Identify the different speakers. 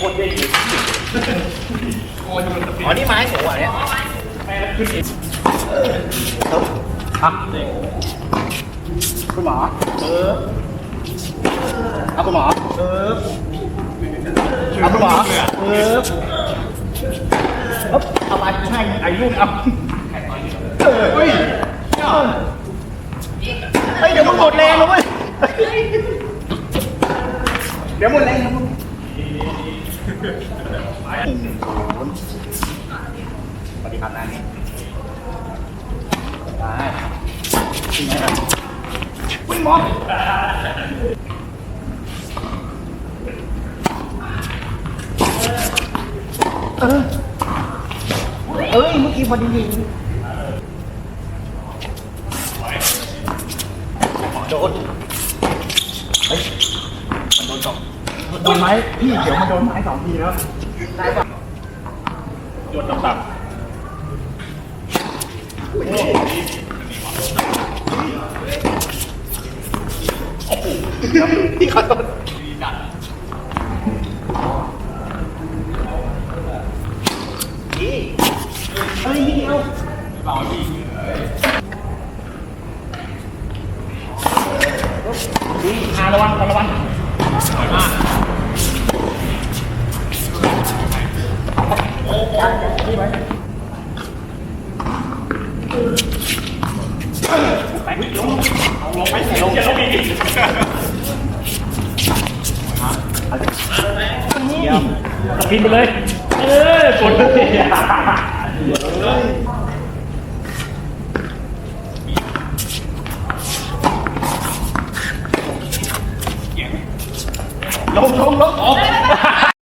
Speaker 1: คนได้ยิน
Speaker 2: อ๋อนี่ไม้หมูอะเนี่ย
Speaker 1: ครับคุณหมอเออเอาคุณหมอเออเอาคุณหมอเออเอาไปให้ไอ้ลูกเอาเฮ้ยเฮ้ยเดี๋ยวมึงหมดแรงเลยเว้ยเดี๋ยวหมดแรงนะมึง ปฏิบัติหน้านี้ได้ที่ไหนกันวิ่งหมอเออเอ้ย เมื่อกี้พอดียิงโดนเฮ้ย โดนไม้พี่เดี๋ยวมันโดนไม้สองทีแล้วได้ปะ
Speaker 3: โยนต่ำ
Speaker 1: พี่ขอโทษพี่เฮ้ยนิดเดียว
Speaker 3: เบาดี
Speaker 1: อาระวังระวัง
Speaker 3: สวยมาก
Speaker 1: นี่ไหม
Speaker 3: ไปลงเอาลงไปลงอย่าลงอีก
Speaker 1: เดี๋ยว
Speaker 3: สปินไปเลย เออกดเลย
Speaker 1: ลงลงลง
Speaker 3: ออก